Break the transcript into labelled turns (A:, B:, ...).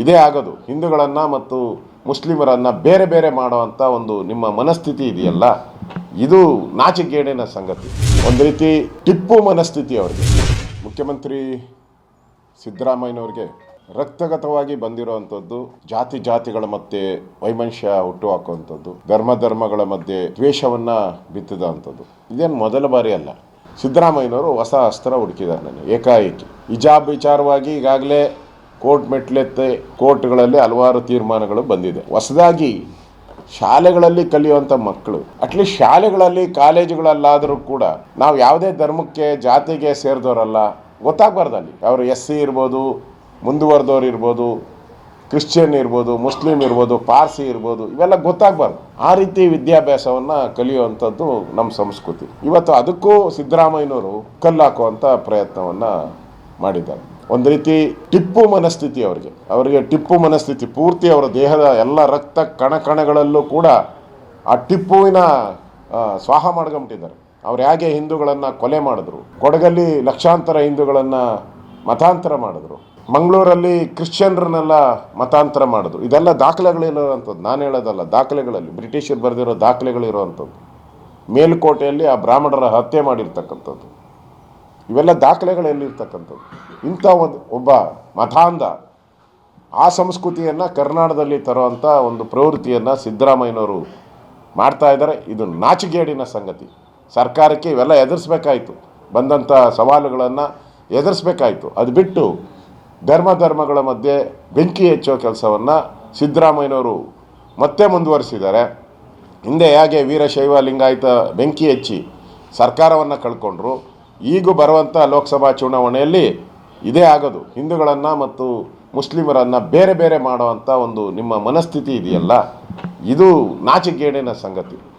A: ಇದೇ ಆಗೋದು. ಹಿಂದೂಗಳನ್ನು ಮತ್ತು ಮುಸ್ಲಿಮರನ್ನು ಬೇರೆ ಬೇರೆ ಮಾಡುವಂಥ ಒಂದು ನಿಮ್ಮ ಮನಸ್ಥಿತಿ ಇದೆಯಲ್ಲ? ಇದು ನಾಚಿಗೇಡಿನ ಸಂಗತಿ. ಒಂದು ರೀತಿ ಟಿಪ್ಪು ಮನಸ್ಥಿತಿ ಅವರಿಗೆ. ಮುಖ್ಯಮಂತ್ರಿ ಸಿದ್ದರಾಮಯ್ಯನವ್ರಿಗೆ ರಕ್ತಗತವಾಗಿ ಬಂದಿರುವಂಥದ್ದು ಜಾತಿ ಜಾತಿಗಳ ಮಧ್ಯೆ ವೈಮನುಷ್ಯ ಹುಟ್ಟು ಹಾಕುವಂಥದ್ದು, ಧರ್ಮ ಧರ್ಮಗಳ ಮಧ್ಯೆ ದ್ವೇಷವನ್ನು ಬಿತ್ತಿದಂಥದ್ದು. ಇದೇನು ಮೊದಲ ಬಾರಿ ಅಲ್ಲ. ಸಿದ್ದರಾಮಯ್ಯನವರು ಹೊಸ ಅಸ್ತ್ರ ಹುಡುಕಿದ್ದಾರೆ ನನಗೆ, ಏಕಾಏಕಿ. ಹಿಜಾಬ್ ವಿಚಾರವಾಗಿ ಈಗಾಗಲೇ ಕೋರ್ಟ್ ಮೆಟ್ಲೆತ್ತೆ ಕೋರ್ಟ್ಗಳಲ್ಲಿ ಹಲವಾರು ತೀರ್ಮಾನಗಳು ಬಂದಿದೆ. ಹೊಸದಾಗಿ ಶಾಲೆಗಳಲ್ಲಿ ಕಲಿಯುವಂಥ ಮಕ್ಕಳು ಅಟ್ಲೀಸ್ಟ್ ಶಾಲೆಗಳಲ್ಲಿ ಕಾಲೇಜುಗಳಲ್ಲಾದರೂ ಕೂಡ ನಾವು ಯಾವುದೇ ಧರ್ಮಕ್ಕೆ, ಜಾತಿಗೆ ಸೇರಿದವರಲ್ಲ ಗೊತ್ತಾಗಬಾರ್ದು ಅಲ್ಲಿ ಅವರು ಎಸ್ ಸಿ ಇರ್ಬೋದು, ಮುಂದುವರೆದವ್ರು ಇರ್ಬೋದು, ಕ್ರಿಶ್ಚಿಯನ್ ಇರ್ಬೋದು, ಮುಸ್ಲಿಂ ಇರ್ಬೋದು, ಪಾರ್ಸಿ ಇರ್ಬೋದು, ಇವೆಲ್ಲ ಗೊತ್ತಾಗಬಾರ್ದು. ಆ ರೀತಿ ವಿದ್ಯಾಭ್ಯಾಸವನ್ನು ಕಲಿಯುವಂಥದ್ದು ನಮ್ಮ ಸಂಸ್ಕೃತಿ. ಇವತ್ತು ಅದಕ್ಕೂ ಸಿದ್ದರಾಮಯ್ಯನವರು ಕಲ್ಲಾಕುವಂಥ ಪ್ರಯತ್ನವನ್ನು ಮಾಡಿದ್ದಾರೆ. ಒಂದು ರೀತಿ ಟಿಪ್ಪು ಮನಸ್ಥಿತಿ ಅವರಿಗೆ. ಅವರಿಗೆ ಟಿಪ್ಪು ಮನಸ್ಥಿತಿ, ಪೂರ್ತಿ ಅವರ ದೇಹದ ಎಲ್ಲ ರಕ್ತ ಕಣ ಕಣಗಳಲ್ಲೂ ಕೂಡ ಆ ಟಿಪ್ಪುವಿನ ಸ್ವಾಹ ಮಾಡ್ಕೊಂಬಿಟ್ಟಿದ್ದಾರೆ. ಅವ್ರು ಹೇಗೆ ಹಿಂದೂಗಳನ್ನು ಕೊಲೆ ಮಾಡಿದ್ರು? ಕೊಡಗಲ್ಲಿ ಲಕ್ಷಾಂತರ ಹಿಂದೂಗಳನ್ನು ಮತಾಂತರ ಮಾಡಿದ್ರು. ಮಂಗಳೂರಲ್ಲಿ ಕ್ರಿಶ್ಚಿಯನ್ರನ್ನೆಲ್ಲ ಮತಾಂತರ ಮಾಡಿದ್ರು. ಇದೆಲ್ಲ ದಾಖಲೆಗಳಿರೋವಂಥದ್ದು ನಾನು ಹೇಳೋದಲ್ಲ, ದಾಖಲೆಗಳಲ್ಲಿ, ಬ್ರಿಟಿಷರು ಬರೆದಿರೋ ದಾಖಲೆಗಳಿರುವಂಥದ್ದು ಮೇಲುಕೋಟೆಯಲ್ಲಿ ಆ ಬ್ರಾಹ್ಮಣರ ಹತ್ಯೆ ಮಾಡಿರ್ತಕ್ಕಂಥದ್ದು. ಇವೆಲ್ಲ ದಾಖಲೆಗಳಲ್ಲಿರ್ತಕ್ಕಂಥದ್ದು ಇಂಥ ಒಂದು ಒಬ್ಬ ಮತಾಂಧ ಆ ಸಂಸ್ಕೃತಿಯನ್ನು ಕರ್ನಾಟಕದಲ್ಲಿ ತರುವಂಥ ಒಂದು ಪ್ರವೃತ್ತಿಯನ್ನು ಸಿದ್ದರಾಮಯ್ಯನವರು ಮಾಡ್ತಾ ಇದ್ದಾರೆ. ಇದು ನಾಚಿಗೇಡಿನ ಸಂಗತಿ. ಸರ್ಕಾರಕ್ಕೆ ಇವೆಲ್ಲ ಎದುರಿಸ್ಬೇಕಾಯಿತು. ಬಂದಂಥ ಸವಾಲುಗಳನ್ನು ಎದುರಿಸ್ಬೇಕಾಯಿತು. ಅದು ಬಿಟ್ಟು ಧರ್ಮ ಧರ್ಮಗಳ ಮಧ್ಯೆ ಬೆಂಕಿ ಹೆಚ್ಚೋ ಕೆಲಸವನ್ನು ಸಿದ್ದರಾಮಯ್ಯನವರು ಮತ್ತೆ ಮುಂದುವರಿಸಿದ್ದಾರೆ. ಹಿಂದೆ ಹೇಗೆ ವೀರಶೈವ ಲಿಂಗಾಯತ ಬೆಂಕಿ ಹೆಚ್ಚಿ ಸರ್ಕಾರವನ್ನು ಕಳ್ಕೊಂಡ್ರು ಈಗೂ ಬರುವಂಥ ಲೋಕಸಭಾ ಚುನಾವಣೆಯಲ್ಲಿ ಇದೇ ಆಗೋದು. ಹಿಂದೂಗಳನ್ನು ಮತ್ತು ಮುಸ್ಲಿಮರನ್ನು ಬೇರೆ ಬೇರೆ ಮಾಡುವಂಥ ಒಂದು ನಿಮ್ಮ ಮನಸ್ಥಿತಿ ಇದೆಯಲ್ಲ? ಇದು ನಾಚಿಗೇಡಿನ ಸಂಗತಿ.